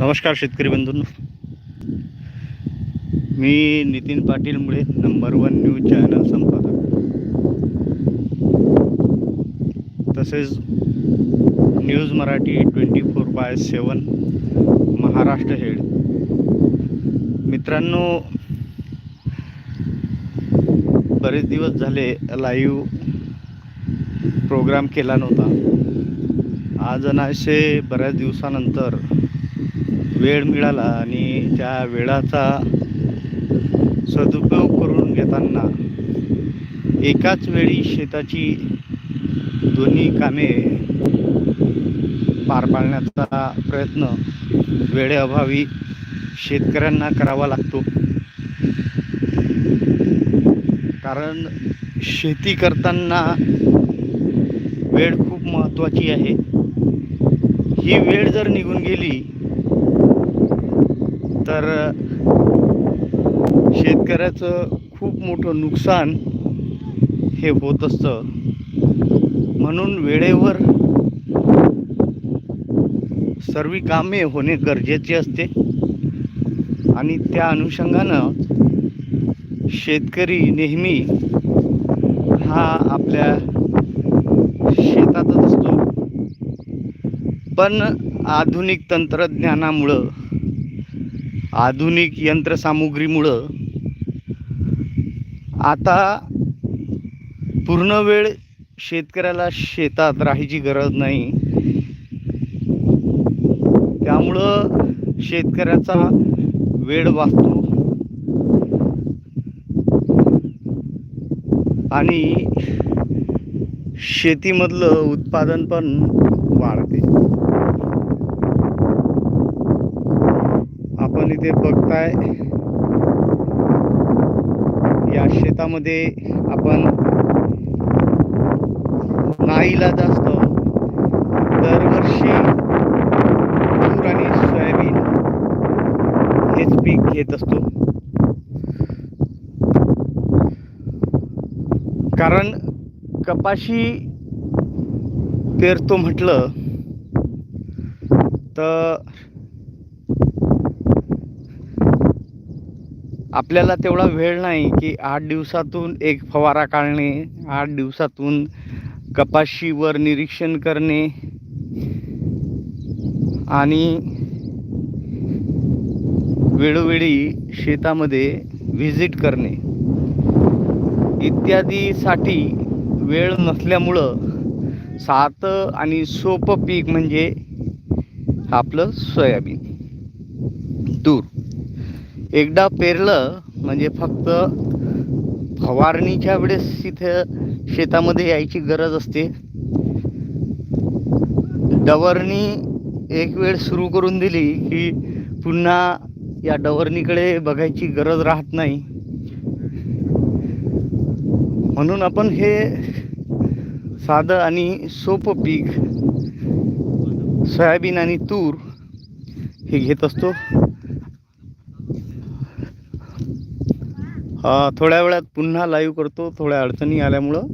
नमस्कार शेतकरी बंधूंनो मी नितीन पाटील मुळे नंबर वन न्यूज चॅनल संपादक. तसेच news Marathi twenty four by seven Maharashtra head. मित्रांनो बरेच दिवस झाले लाईव्ह प्रोग्राम केला नव्हता. आज अनाशे बऱ्याच दिवसानंतर वेळ मिळाला आणि त्या वेळाचा सदुपयोग करून घेताना एकाच वेळी शेताची दोन्ही कामे पार पाडण्याचा प्रयत्न वेळेअभावी शेतकऱ्यांना करावा लागतो. कारण शेती करताना वेळ खूप महत्त्वाची आहे. ही वेळ जर निघून गेली तर शेतकऱ्याचं खूप मोठं नुकसान हे होत असतं. म्हणून वेळेवर सर्व कामे होणे गरजेचे असते. आणि त्या अनुषंगानं शेतकरी नेहमी हा आपल्या शेतातच असतो. पण आधुनिक तंत्रज्ञानामुळं आधुनिक यंत्रसामुग्रीमुळं आता पूर्ण वेळ शेतकऱ्याला शेतात राहायची गरज नाही. त्यामुळं शेतकऱ्याचा वेळ वाचतो. आणि शेतीमधलं उत्पादन पण वाढते आपण इथे बघताय. या शेतामध्ये आपण नाईला जास्त दरवर्षी तूर आणि सोयाबीन हेच पीक घेत असतो. कारण कपाशी पेरतो म्हटलं तर आपल्याला तेवढा वेळ नाही की आठ दिवसातून एक फवारा काढणे आठ दिवसातून कपाशीवर निरीक्षण करणे आणि वेळोवेळी शेतामध्ये व्हिजिट करणे. इत्यादीसाठी वेळ नसल्यामुळं सात आणि सोपं पीक म्हणजे आपलं सोयाबीन. तूर एकदा पेरलं म्हणजे फक्त फवारणीच्या वेळेस इथं शेतामध्ये यायची गरज असते. डवरणी एक वेळ सुरू करून दिली की पुन्हा या डवरणीकडे बघायची गरज राहत नाही. म्हणून आपण हे साधं आणि सोपं पीक सोयाबीन आणि तूर हे घेत असतो. थोड्या वेळात पुन्हा लाईव्ह करतो. थोड्या अडचणी आल्यामुळं